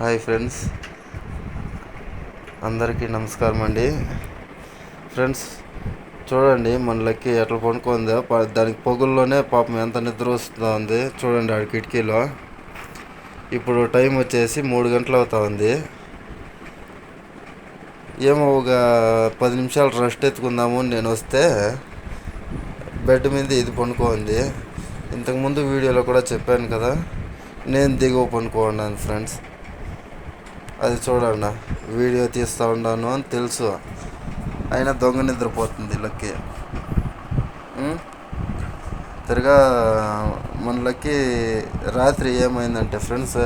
Hi friends. అందరికీ నమస్కారం అండి. ఫ్రెండ్స్ చూడండి మన లక్కి ఎట్లా పండుకుందో. ప- దానికి పొగుల్లోనే పాపం ఎంత నిద్ర వస్తుందో ఉంది. చూడండి ఆడ కిటికీలో. ఇప్పుడు టైం వచ్చేసి మూడు గంటలు అవుతా ఉంది. ఏమో ఒక పది నిమిషాలు రెస్ట్ ఎత్తుకుందాము నేను వస్తే బెడ్ మీద ఇది పనుకోంది ఇంతకుముందు వీడియోలో కూడా చెప్పాను కదా నేను దిగువ పనుకోన్నాను ఫ్రెండ్స్. అది చూడండి. వీడియో తీస్తూ ఉన్నాను అని తెలుసు. అయినా దొంగ నిద్రపోతుంది లక్కి. తిరగా మన లక్కి రాత్రి ఏమైందంటే ఫ్రెండ్స్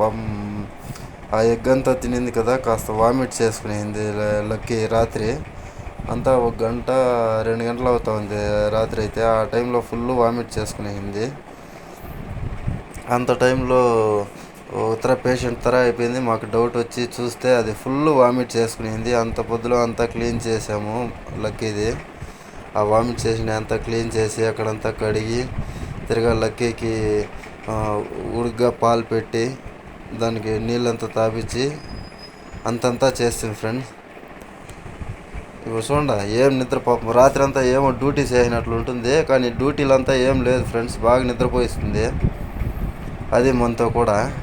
పాపం ఆ ఎగ్ అంతా తినింది కదా కాస్త వామిట్ చేసుకునేది లక్కీ లక్కి రాత్రి. అంతా ఒక గంట రెండు గంటలు అవుతా ఉంది రాత్రి అయితే. ఆ టైంలో ఫుల్ వామిట్ చేసుకునేది. అంత టైంలో ఉత్తర పేషెంట్ తర అయిపోయింది. మాకు డౌట్ వచ్చి చూస్తే అది ఫుల్ వామిట్ చేసుకునేది. అంత పొద్దులో అంతా క్లీన్ చేసాము లక్కీది ఆ వామిట్ చేసిన అంతా క్లీన్ చేసి అక్కడంతా కడిగి తిరిగా లక్కీకి ఉడుగ్గా పాలు పెట్టి దానికి నీళ్ళంతా తాపించి అంతంతా చేస్తాం ఫ్రెండ్స్. ఇప్పుడు చూడండి ఏం నిద్ర పాపం. రాత్రి అంతా ఏమో డ్యూటీ చేసినట్లు ఉంటుంది. కానీ డ్యూటీలంతా ఏం లేదు ఫ్రెండ్స్. బాగా నిద్రపోయిస్తుంది. అది మనతో కూడా.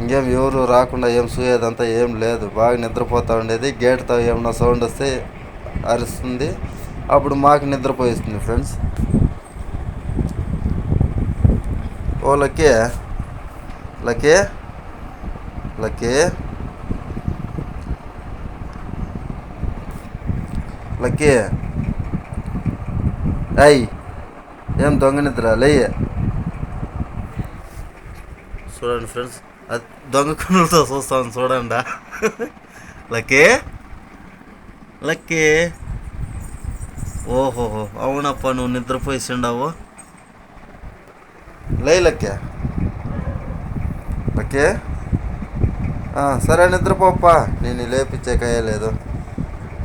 ఇంకేం ఎవరు రాకుండా ఏం సూయేదంతా ఏం లేదు. బాగా నిద్రపోతూ ఉండేది. గేట్తో ఏమన్నా సౌండ్ వస్తే అరుస్తుంది. అప్పుడు మాకు నిద్రపోయిస్తుంది ఫ్రెండ్స్ ఓ లకే లకే లక్కే. లక్కే. అయ్ ఏం దొంగ నిద్ర? లేయ. చూడండి ఫ్రెండ్స్ దొంగ కన్నులతో చూస్తాను చూడండి. లక్కే? లక్కే? ఓహోహో అవునప్ప నువ్వు నిద్రపోయిసిండావు లే లక్కే. లక్కే? సరే నిద్రపోప్ప. నేను లేపించే కయ్యలేదు.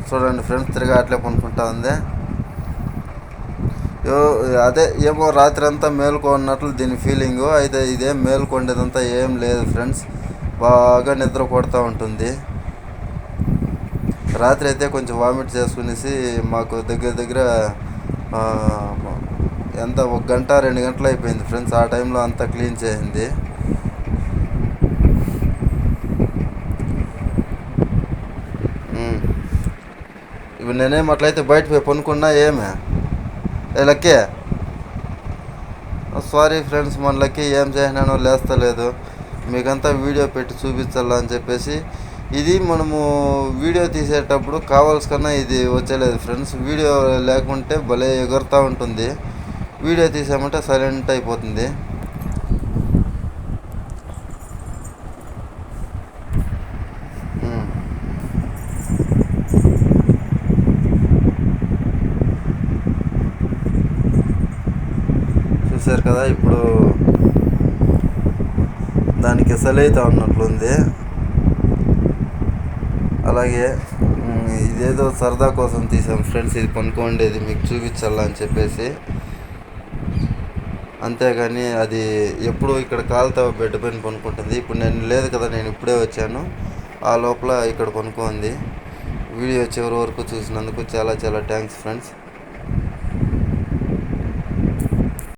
చూడండి ఫ్రెండ్స్ తిరిగి అట్లే పనుకుంటా ఉంది. అదే ఏమో రాత్రి అంతా మేల్కొన్నట్లు దీని ఫీలింగు అయితే ఇదేం మేల్కొండేదంతా ఏం లేదు ఫ్రెండ్స్ బాగా నిద్ర కొడతా ఉంటుంది. రాత్రి అయితే కొంచెం వామిట్ చేసుకునేసి మాకు దగ్గర దగ్గర ఎంత ఒక గంట రెండు గంటలు అయిపోయింది ఫ్రెండ్స్ ఆ టైంలో అంతా క్లీన్ చేసింది ఇప్పుడు నేనేం అట్లయితే బయట పోయి పనుకున్నా ఏమే? లక్కీ? సారీ ఫ్రెండ్స్ మన లక్కీ ఏం చేసినానో లేస్తలేదు. మీకంతా వీడియో పెట్టి చూపించాలా అని చెప్పేసి. ఇది మనము వీడియో తీసేటప్పుడు కావాల్సి ఇది వచ్చేలేదు ఫ్రెండ్స్. వీడియో లేకుంటే భలే ఎగురుతూ ఉంటుంది. వీడియో తీసామంటే సైలెంట్ అయిపోతుంది. చూశారు కదా ఇప్పుడు దానికి సెలవుతా ఉన్నట్లుంది అలాగే ఇదేదో సరదా కోసం తీసాం ఫ్రెండ్స్ ఇది కొనుక్కోండేది మీకు చూపించాలా అని చెప్పేసి. అంతేగాని అది ఎప్పుడు ఇక్కడ కాలుతో బెడ్ పైన కొనుక్కుంటుంది ఇప్పుడు నేను లేదు కదా నేను ఇప్పుడే వచ్చాను. ఆ లోపల ఇక్కడ కొనుక్కోంది వీడియో చివరి వరకు చూసినందుకు చాలా చాలా థ్యాంక్స్ ఫ్రెండ్స్.